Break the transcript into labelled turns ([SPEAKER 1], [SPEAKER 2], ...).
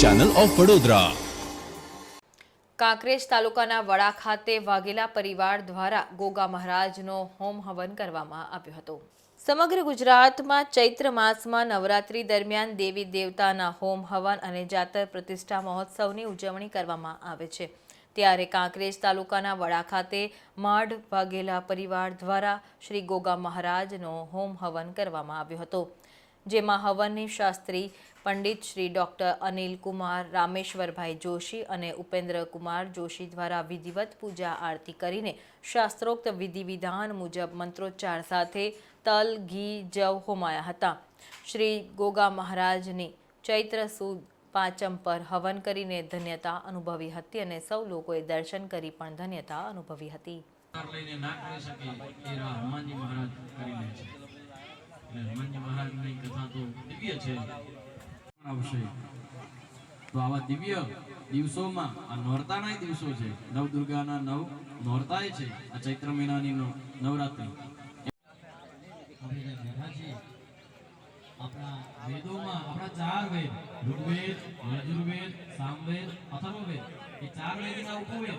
[SPEAKER 1] Channel of Vadodara
[SPEAKER 2] Kankrej તાલુકાના વડા ખાતે વાઘેલા પરિવાર દ્વારા ગોગા મહારાજનો હોમ હવન કરવામાં આવ્યો હતો. સમગ્ર ગુજરાતમાં ચૈત્ર માસમાં નવરાત્રી દરમિયાન દેવી દેવતાના હોમ હવન અને જાતર પ્રતિષ્ઠા મહોત્સવની ઉજવણી કરવામાં આવે છે. ત્યારે કાંકરેજ તાલુકાના વડા ખાતે માઢ વાઘેલા પરિવાર દ્વારા શ્રી ગોગા મહારાજનો હોમ હવન કરવામાં આવ્યો હતો. જેમાં હવનની શાસ્ત્રી પંડિત શ્રી ડૉક્ટર અનિલ કુમાર, રામેશ્વરભાઈ જોશી અને ઉપેન્દ્ર કુમાર જોશી દ્વારા વિધિવત પૂજા આરતી કરીને શાસ્ત્રોક્ત વિધિવિધાન મુજબ મંત્રોચ્ચાર સાથે તલ, ઘી, જવ હોમાયા હતા. શ્રી ગોગા મહારાજની ચૈત્ર સુદ પાંચમ પર હવન કરીને ધન્યતા અનુભવી હતી અને સૌ લોકોએ દર્શન કરી પણ ધન્યતા અનુભવી હતી.
[SPEAKER 3] લઈને ના કરી શકે એ હનુમાનજી મહારાજ કરી લે છે એટલે હનુમાનજી મહારાજની કથા તો દિવ્ય છે. તો આવા દિવ્ય દિવસોમાં આ નોરતાના દિવસો છે. નવ દુર્ગાના નવ નોરતાય છે. આ ચૈત્ર મહિનાની નવ- નવરાત્રી. આપણા વેદોમાં આપણા ચાર વેદ, ઋગ્વેદ યજુર્વેદ સામવેદ, અથર્વવેદ. એ ચાર વેદના ઉપવેદ